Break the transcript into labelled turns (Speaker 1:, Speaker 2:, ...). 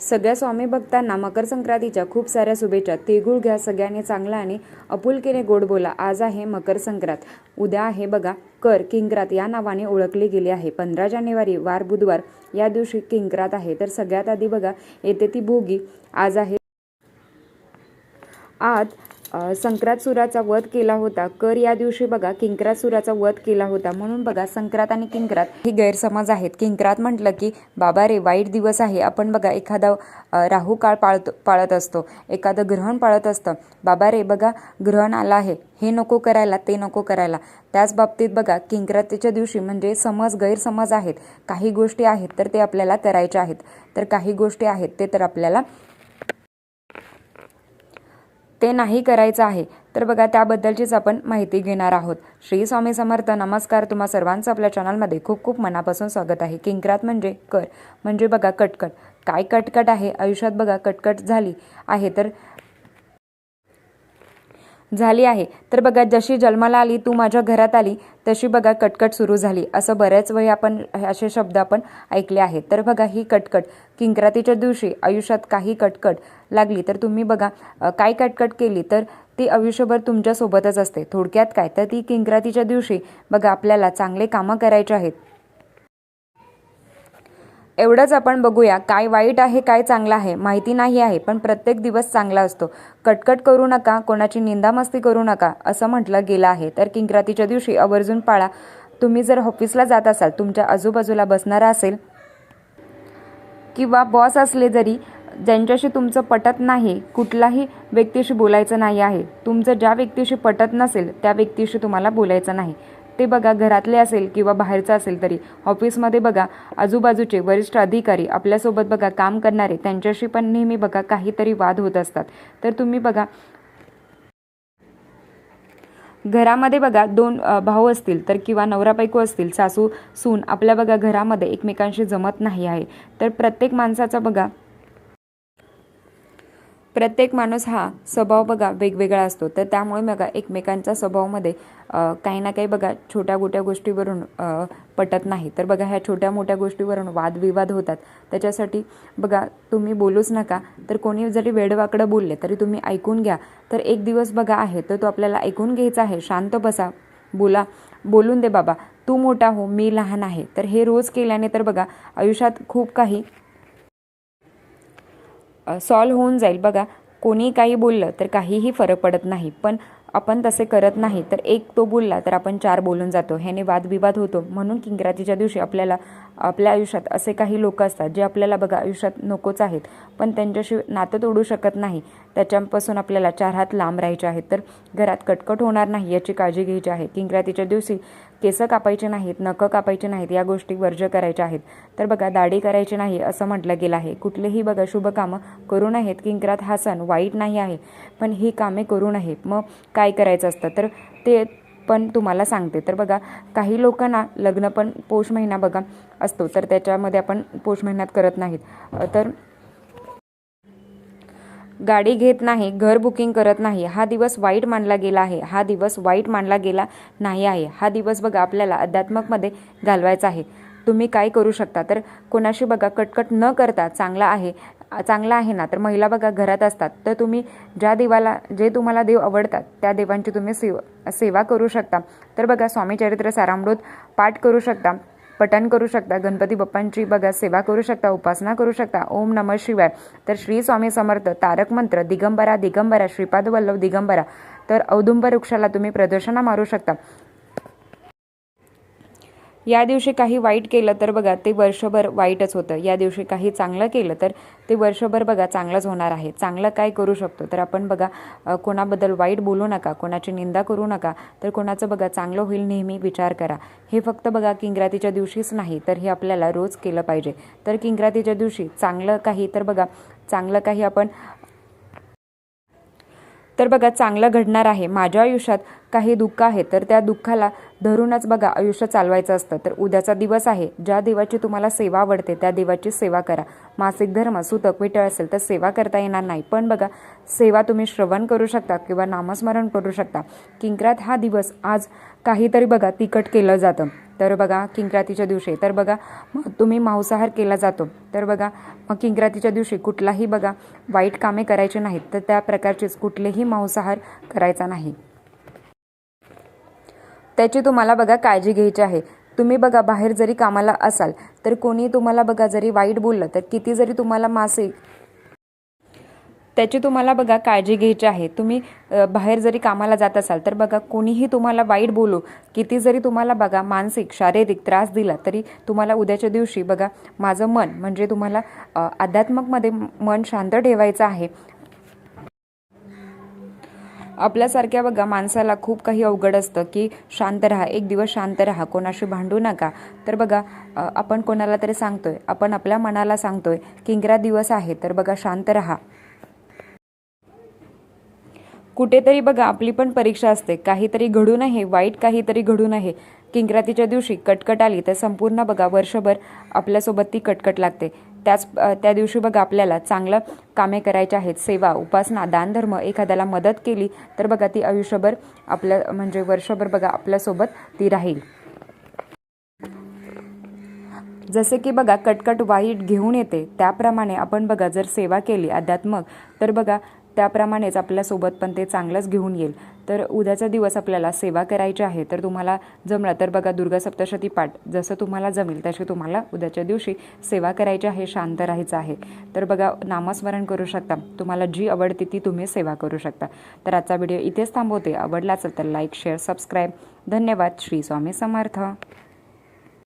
Speaker 1: सगळ्या स्वामी भक्तांना मकर संक्रांतीच्या खूप साऱ्या शुभेच्छा. तिळगुळ घ्या सगळ्यांनी चांगला आणि आपुलकीने गोड बोला. आज आहे मकर संक्रांत. उद्या आहे बघा कर किंक्रात या नावाने ओळखली गेली आहे. पंधरा जानेवारी वार बुधवार या दिवशी किंक्रात आहे. तर सगळ्यात आधी बघा येते ती भोगी. आज आहे आज संक्रातसुराचा वध केला होता. कर या दिवशी बघा किंक्रातसुराचा वध केला होता. म्हणून बघा संक्रात आणि किंक्रात ही गैरसमज आहेत. किंक्रात म्हटलं की बाबा रे वाईट दिवस आहे. आपण बघा एखादा राहू काळ पाळतो पाळत असतो. एखादं ग्रहण पाळत असतं. बाबा रे बघा ग्रहण आलं आहे. हे नको करायला ते नको करायला. त्याच बाबतीत बघा किंक्रातीच्या दिवशी म्हणजे समज गैरसमज आहेत. काही गोष्टी आहेत तर ते आपल्याला करायच्या आहेत. तर काही गोष्टी आहेत ते तर आपल्याला ते नाही करायचं आहे. तर बघा त्याबद्दलचीच आपण माहिती घेणार आहोत. श्री स्वामी समर्थ नमस्कार. तुम्हा सर्वांचं आपल्या चॅनलमध्ये खूप खूप मनापासून स्वागत आहे. किंकरात म्हणजे कर. म्हणजे बघा कटकट. काय कटकट आहे? आयुष्यात बघा कटकट झाली आहे. तर झाली आहे. तर बघा जशी जन्माला आली तू माझ्या घरात आली तशी बघा कटकट सुरू झाली. असं बऱ्याच वेळी आपण असे शब्द आपण ऐकले आहेत. तर बघा ही कटकट. किंक्रातीच्या दिवशी आयुष्यात काही कटकट लागली तर तुम्ही बघा काय कटकट केली तर ती आयुष्यभर तुमच्यासोबतच असते. थोडक्यात काय? तर ती किंक्रातीच्या दिवशी बघा आपल्याला चांगले कामं करायचे आहेत. एवढंच आपण बघूया काय वाईट आहे काय चांगलं आहे माहिती नाही आहे पण प्रत्येक दिवस चांगला असतो. कटकट करू नका कोणाची निंदामस्ती करू नका असं म्हटलं गेलं आहे. तर किंक्रातीच्या दिवशी आवर्जून पाळा. तुम्ही जर ऑफिसला जात असाल तुमच्या आजूबाजूला बसणारा असेल किंवा बॉस असले जरी ज्यांच्याशी तुमचं पटत नाही कुठलाही व्यक्तीशी बोलायचं नाही आहे तुमचं ज्या व्यक्तीशी पटत नसेल त्या व्यक्तीशी तुम्हाला बोलायचं नाही. ते बघा घरातले असेल किंवा बाहेरचं असेल तरी. ऑफिसमध्ये बघा आजूबाजूचे वरिष्ठ अधिकारी आपल्यासोबत बघा काम करणारे त्यांच्याशी पण नेहमी बघा काहीतरी वाद होत असतात. तर तुम्ही बघा घरामध्ये बघा दोन भाऊ असतील तर किंवा नवरा बायको असतील सासू सून आपल्या बघा घरामध्ये एकमेकांशी जमत नाही आहे. तर प्रत्येक माणसाचा बघा प्रत्येक माणूस हा स्वभाव बघा वेगवेगळा असतो. तर त्यामुळे बघा एकमेकांच्या स्वभावामध्ये काही ना काही बघा छोट्या मोठ्या गोष्टीवरून पटत नाही. तर बघा ह्या छोट्या मोठ्या गोष्टीवरून वादविवाद होतात. त्याच्यासाठी बघा तुम्ही बोलूच नका. तर कोणी जरी वेडवाकडं बोलले तरी तुम्ही ऐकून घ्या. तर एक दिवस बघा आहे तर तो आपल्याला ऐकून घ्यायचा आहे. शांत बसा. बोला. बोलून दे बाबा. तू मोठा हो. मी लहान आहे. तर हे रोज केल्याने तर बघा आयुष्यात खूप काही सॉल्व होऊन जाईल. बघा कोणी काही बोललं तर काहीही फरक पडत नाही. पण आपण तसे करत नाही तर एक तो बोलला तर आपण चार बोलून जातो. ह्याने वादविवाद होतो. म्हणून किंक्रातीच्या दिवशी आपल्याला आपल्या आयुष्यात असे काही लोक असतात जे आपल्याला बघा आयुष्यात नकोच आहेत. पण त्यांच्याशी नातं तोडू शकत नाही. त्याच्यापासून आपल्याला चार हात लांब राहायचे आहेत. तर घरात कटकट होणार नाही याची काळजी घ्यायची आहे. किंक्रातीच्या दिवशी केसं कापायचे नाहीत नखं कापायचे नाहीत या गोष्टी वर्ज करायच्या आहेत. तर बघा दाढी करायची नाही असं म्हटलं गेलं आहे. कुठलेही बघा शुभ कामं करू नयेत. किंक्रात हा सण वाईट नाही आहे. पण ही कामे करू नयेत. मग काय करायचं असतं? तर ते पण तुम्हाला सांगते. तर बघा काही लोकांना लग्न पण पौष महिना बघा असतो तर त्याच्यामध्ये आपण पौष महिन्यात करत नाहीत. तर गाडी घेत नाही घर बुकिंग करत नाही हा दिवस वाईट मानला गेला आहे हा दिवस वाईट मानला गेला नाही आहे. हा दिवस बघा आपल्याला अध्यात्मकमध्ये घालवायचा आहे. तुम्ही काय करू शकता? तर कोणाशी बघा कटकट न करता चांगला आहे चांगला आहे ना? तर महिला बघा घरात असतात. तर तुम्ही ज्या देवाला जे तुम्हाला देव आवडतात त्या देवांची तुम्ही सेवा सेवा करू शकता. तर बघा स्वामी चरित्र सारामृत पाठ करू शकता पठण करू शकता गणपती बाप्पांची बघा सेवा करू शकता उपासना करू शकता. ओम नमः शिवाय. तर श्री स्वामी समर्थ तारक मंत्र दिगंबरा दिगंबरा श्रीपाद वल्लभ दिगंबरा. तर औदुंबर वृक्षाला तुम्ही प्रदर्शना मारू शकता. या दिवशी काही वाईट केलं तर बघा ते वर्षभर वाईटच होतं. या दिवशी काही चांगलं केलं तर ते वर्षभर बघा चांगलंच होणार आहे. चांगलं काय करू शकतो? तर आपण बघा कोणाबद्दल वाईट बोलू नका कोणाची निंदा करू नका तर कोणाचं बघा चांगलं होईल नेहमी विचार करा. हे फक्त बघा किंग्रातीच्या दिवशीच नाही तर हे आपल्याला रोज केलं पाहिजे. तर किंग्रातीच्या दिवशी चांगलं काही तर बघा चांगलं काही आपण तर बघा चांगलं घडणार आहे. माझ्या आयुष्यात काही दुःख आहे तर त्या दुःखाला धरूनच बघा आयुष्य चालवायचं असतं. तर उद्याचा दिवस आहे. ज्या देवाची तुम्हाला सेवा आवडते त्या देवाची सेवा करा. मासिक धर्म सुतक विटळ असेल तर सेवा करता येणार नाही. पण बघा सेवा तुम्ही श्रवण करू शकता किंवा नामस्मरण करू शकता. किंक्रात हा दिवस आज काहीतरी बघा तिखट केलं जातं. तर बघा किंक्रातीच्या दिवशी. तर बघा मग तुम्ही मांसाहार केला जातो. तर बघा मग किंक्रातीच्या दिवशी कुठलाही बघा वाईट कामे करायची नाहीत. तर त्या प्रकारचेच कुठलेही मांसाहार करायचा नाही. त्याची तुम्हाला बघा काळजी घ्यायची आहे. तुम्ही बघा बाहेर जरी कामाला असाल तर कोणी तुम्हाला बघा जरी वाईट बोललं तर किती जरी तुम्हाला मासिक त्याची तुम्हाला बघा काळजी घ्यायची आहे. तुम्ही बाहेर जरी कामाला जात असाल तर बघा कोणीही तुम्हाला वाईट बोलू किती जरी तुम्हाला बघा मानसिक शारीरिक त्रास दिला तरी तुम्हाला उद्याच्या दिवशी बघा माझं मन म्हणजे तुम्हाला अध्यात्मकमध्ये आध्यात्मकमध्ये मन शांत ठेवायचं आहे. आपल्यासारख्या बघा माणसाला खूप काही अवघड असतं की शांत राहा एक दिवस शांत राहा कोणाशी भांडू नका. तर बघा आपण कोणाला तरी सांगतोय आपण आपल्या मनाला सांगतोय किंगरा दिवस आहे तर बघा शांत राहा. कुठेतरी बघा आपली पण परीक्षा असते काहीतरी घडू नये वाईट काहीतरी घडू नये. किंक्रातीच्या दिवशी कटकट आली तर संपूर्ण बघा वर्षभर आपल्यासोबत ती कटकट लागते. त्याच त्या दिवशी बघा आपल्याला चांगलं कामे करायचे आहेत सेवा उपासना दानधर्म एखाद्याला मदत केली तर बघा ती आयुष्यभर आपल्या म्हणजे वर्षभर बघा आपल्यासोबत ती राहील. जसे की बघा कटकट वाईट घेऊन येते त्याप्रमाणे आपण बघा जर सेवा केली अध्यात्मक तर बघा त्याप्रमाणेच आपल्यासोबत पण ते चांगलंच घेऊन येईल. तर उद्याचा दिवस आपल्याला सेवा करायची आहे तर तुम्हाला जमलं तर बघा दुर्गा सप्तशती पाठ. जसं तुम्हाला जमेल तसे तुम्हाला उद्याच्या दिवशी सेवा करायची आहे शांत राहायचं आहे. तर बघा नामस्मरण करू शकता. तुम्हाला जी आवडते ती तुम्ही सेवा करू शकता. तर आजचा व्हिडिओ इथेच थांबवते. आवडला असेल तर लाईक शेअर सबस्क्राईब धन्यवाद. श्री स्वामी समर्थ.